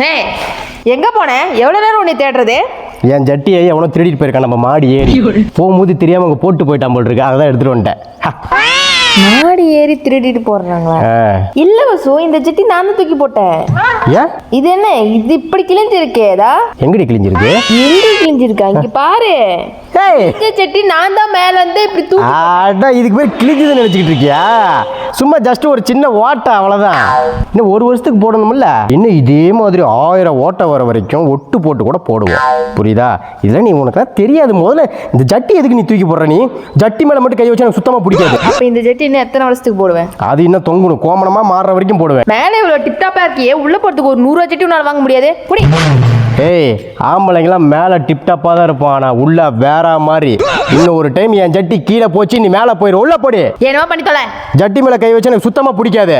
ஹே எங்க போன? எவ்வளவு நேரம் உன்னை தேடுறது? என் ஜட்டியை எவனோ திருடிட்டு போயிருக்கான் நம்ம மாடி ஏறி. போகும்போது தெரியாம அங்கே போட்டு போயிட்டான் போல் இருக்கு. அதான் எடுத்துட்டு வந்துட்டேன். மாடி ஏறி திருடிட்டு போடுறாங்களா. இல்ல வசு இந்த ஜட்டி நான் தான் தூக்கி போட்டேன். ஏன்? இது என்ன? இது இப்படி கிழிஞ்சு இருக்கேதா எங்கடி கிழிஞ்சிருக்கு? எங்க கிழிஞ்சிருக்கா? இங்க பாரு. ஏய். இந்த ஜட்டி நான் தான் மேல வந்து இப்படி தூக்கி அடா இதுக்கு பேர் கிழிஞ்சதுன்னு நினச்சிக்கிட்டு இருக்கியா? சும்மா ஜஸ்ட் ஒரு சின்ன ஓட்டை அவ்வளோதான் இன்னும் ஒரு வருஷத்துக்கு போடணும்ல இன்னும் இதே மாதிரி ஆயிரம் ஓட்டை வர வரைக்கும் ஒட்டு போட்டு கூட போடுவோம். புரியுதா? இதெல்லாம் நீ உனக்கு தெரியாது. முதல்ல இந்த ஜட்டி எதுக்கு நீ தூக்கி போடுற நீ? ஜட்டி மேலே மட்டும் கை வச்சு எனக்கு சுத்தமாக பிடிக்காது. அப்ப இந்த ஜட்டி இன்னும் எத்தனை வருஷத்துக்கு போடுவேன்? அது இன்னும் தொங்கணும். கோமணமாக மாறுற வரைக்கும் போடுவேன். மேலே இவ்வளவு டிப்டாப்பா இருக்கியே உள்ள போறதுக்கு ஒரு நூறு ஜட்டி உன்னால வாங்க முடியாது. புடி. ஏய் ஆம்பளைங்களாம் மேலே டிப்டாப்பாக தான் இருப்பான். ஆனால் உள்ள வேற மாதிரி. இன்னும் ஒரு டைம் என் ஜட்டி கீழே போச்சு நீ மேலே போயிரு. உள்ள போடி. என்னவா பண்ணி தொலை ஜட்டி மேலே கை வச்சு எனக்கு சுத்தமாக பிடிக்காது.